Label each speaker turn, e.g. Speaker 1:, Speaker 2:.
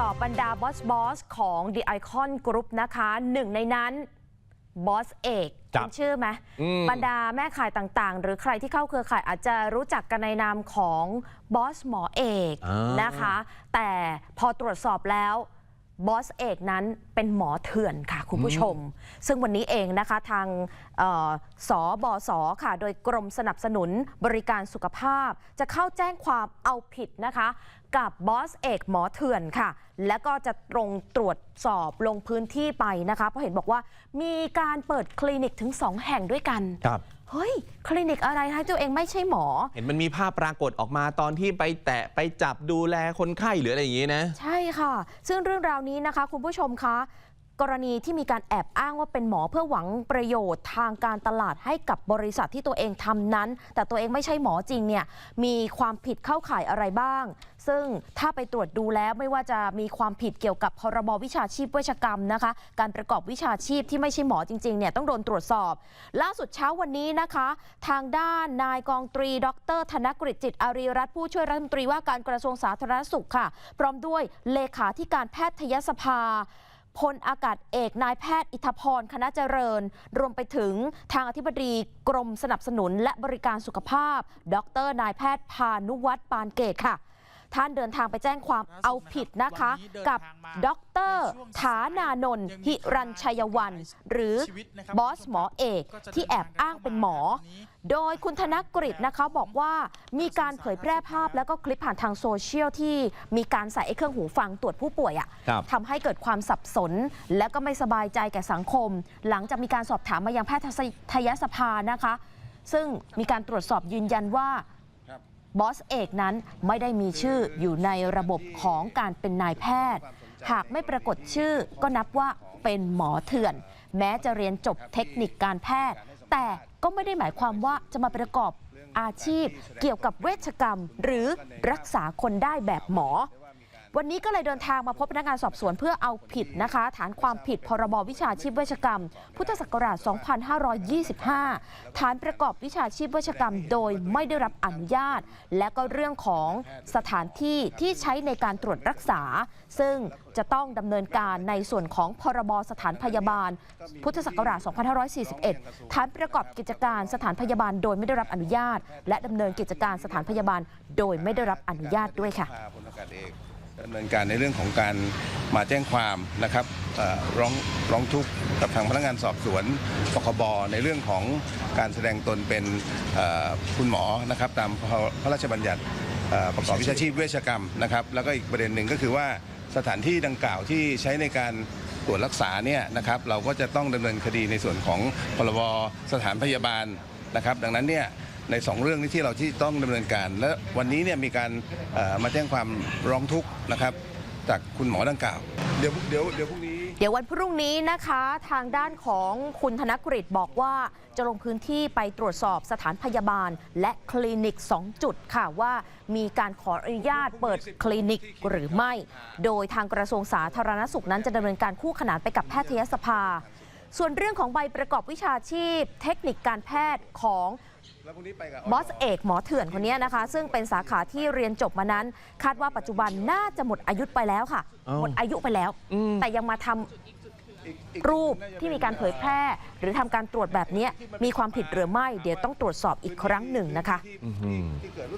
Speaker 1: สอบบรรดาบอสบอสของ The Icon Group นะคะหนึ่งในนั้นบอสเอก
Speaker 2: ครับ
Speaker 1: คุณชื่อไหม
Speaker 2: อืม
Speaker 1: บรรดาแม่ขายต่างๆ หรือใครที่เข้าเครือข่ายอาจจะรู้จักกันในนามของบอสหมอเอก
Speaker 2: อ่าน
Speaker 1: นะคะ แต่พอตรวจสอบแล้วบอสเอกนั้นเป็นหมอเถื่อนค่ะคุณผู้ชม ซึ่งวันนี้เองนะคะทางเอ่อสบสค่ะ โดยกรมสนับสนุนบริการสุขภาพ จะเข้าแจ้งความเอาผิดนะคะ กับบอสเอกหมอเถื่อนค่ะ แล้วก็จะตรงตรวจสอบลงพื้นที่ไปนะคะ เพราะเห็นบอกว่ามีการเปิดคลินิกถึง 2 แห่งด้วยกัน
Speaker 2: ครับ
Speaker 1: เฮ้ย คลินิกอะไรคะตัวเองไม่ใช่หมอ
Speaker 2: เห็นมันมีภาพปรากฏออกมาตอนที่ไปแตะไปจับดูแลคนไข้หรืออะไรอย่างนี้นะ
Speaker 1: ใช่ค่ะ ซึ่งเรื่องราวนี้นะคะ คุณผู้ชมคะ กรณีที่มีการแอบอ้างว่าเป็นหมอเพื่อหวังประโยชน์ทางการตลาดให้กับบริษัทที่ตัวเองทำนั้น แต่ตัวเองไม่ใช่หมอจริงเนี่ยมีความผิดเข้าข่ายอะไรบ้าง ซึ่งถ้าไปตรวจดูแล้วไม่ว่าจะมีความผิดเกี่ยวกับพรบวิชาชีพเวชกรรมนะคะ การประกอบวิชาชีพที่ไม่ใช่หมอจริงๆเนี่ยต้องโดนตรวจสอบ ล่าสุดเช้าวันนี้นะคะ ทางด้านนายกองตรี ดร ธนกฤษจิตอารีรัตน์ผู้ช่วยรัฐมนตรีว่าการกระทรวงสาธารณสุขค่ะ พร้อมด้วยเลขาธิการแพทยสภา พลอากาศเอกนายแพทย์อิทธพรคณะเจริญ รวมไปถึงทางอธิบดีกรมสนับสนุนและบริการสุขภาพ ดรนายแพทย์พานุวัฒน์ปานเกตค่ะ ท่านเดินทางไปแจ้งความเอาผิดนะคะ กับดรฐานานนท์หิรัญชัยวัน หรือบอสหมอเอกที่แอบอ้างเป็นหมอ โดยคุณธนกฤษนะคะบอกว่ามีการเผยแพร่ภาพแล้วก็คลิปผ่านทางโซเชียลที่มีการใส่ไอ้เครื่องหูฟังตรวจผู้ป่วยอะ
Speaker 2: ครับ
Speaker 1: ทำให้เกิดความสับสน และก็ไม่สบายใจแก่สังคม หลังจากมีการสอบถามมายังแพทยสภานะคะ ซึ่งมีการตรวจสอบยืนยันว่า บอสเอกนั้นไม่ได้มีชื่ออยู่ในระบบของการเป็นนายแพทย์ หากไม่ปรากฏชื่อก็นับว่าเป็นหมอเถื่อน แม้จะเรียนจบเทคนิคการแพทย์ แต่ก็ไม่ได้หมายความว่าจะมาประกอบอาชีพเกี่ยวกับเวชกรรม หรือรักษาคนได้แบบหมอ วันนี้ก็เลยเดินทางมาพบพนักงานสอบสวนเพื่อเอาผิดนะคะ ฐานความผิดพรบวิชาชีพเวชกรรม พุทธศักราช 2525 ฐานประกอบวิชาชีพเวชกรรม โดยไม่ได้รับอนุญาต และก็เรื่องของสถานที่ที่ใช้ในการตรวจรักษา ซึ่งจะต้องดำเนินการในส่วนของพรบสถานพยาบาล พุทธศักราช 2541 ฐานประกอบกิจการสถานพยาบาล โดยไม่ได้รับอนุญาต และดำเนินกิจการสถานพยาบาล โดยไม่ได้รับอนุญาตด้วยค่ะ
Speaker 3: ดำเนินการในเรื่องของการมาแจ้งความนะครับร้องร้องทุกข์กับทางพนักงานสอบสวนปคบในเรื่องของการแสดงตนเป็นคุณหมอนะครับตามพระราชบัญญัติประกอบวิชาชีพเวชกรรมนะครับแล้วก็อีกประเด็นหนึ่งก็คือว่าสถานที่ดังกล่าวที่ใช้ในการตรวจรักษาเนี่ยนะครับเราก็จะต้องดำเนินคดีในส่วนของพรบสถานพยาบาลนะครับ ดังนั้นเนี่ย ในสองเรื่องนี้ที่เราที่ต้องดำเนินการ และวันนี้เนี่ยมีการเอ่อมาแจ้งความร้องทุกข์นะครับ จากคุณหมอดังกล่าว เดี๋ยวเดี๋ยวเดี๋ยวพรุ่งนี้
Speaker 1: เดี๋ยววันพรุ่งนี้นะคะทางด้านของคุณธนกฤษบอกว่าจะลงพื้นที่ไปตรวจสอบสถานพยาบาล และคลินิก 2 จุดค่ะว่ามีการขออนุญาตเปิดคลินิกหรือไม่ โดยทางกระทรวงสาธารณสุขนั้นจะดำเนินการคู่ขนานไปกับแพทยสภา ส่วนเรื่องของใบประกอบวิชาชีพ เทคนิคการแพทย์ของ
Speaker 3: แล้วพรุ่งนี้ไปกับบ
Speaker 1: อสเอกหมอเถื่อนคนนี้นะคะ ซึ่งเป็นสาขาที่เรียนจบมานั้น คาดว่าปัจจุบันน่าจะหมดอายุไปแล้วค่ะ
Speaker 2: อ้าว
Speaker 1: หมดอายุไปแล้ว
Speaker 2: อืม
Speaker 1: แต่ยังมาทำ
Speaker 3: อีกอีก
Speaker 1: รูปที่มีการเผยแพร่ หรือทำการตรวจแบบนี้มีความผิดหรือไม่ เดี๋ยวต้องตรวจสอบอีกครั้งหนึ่งนะคะ
Speaker 3: ที่ที่ที่เกิด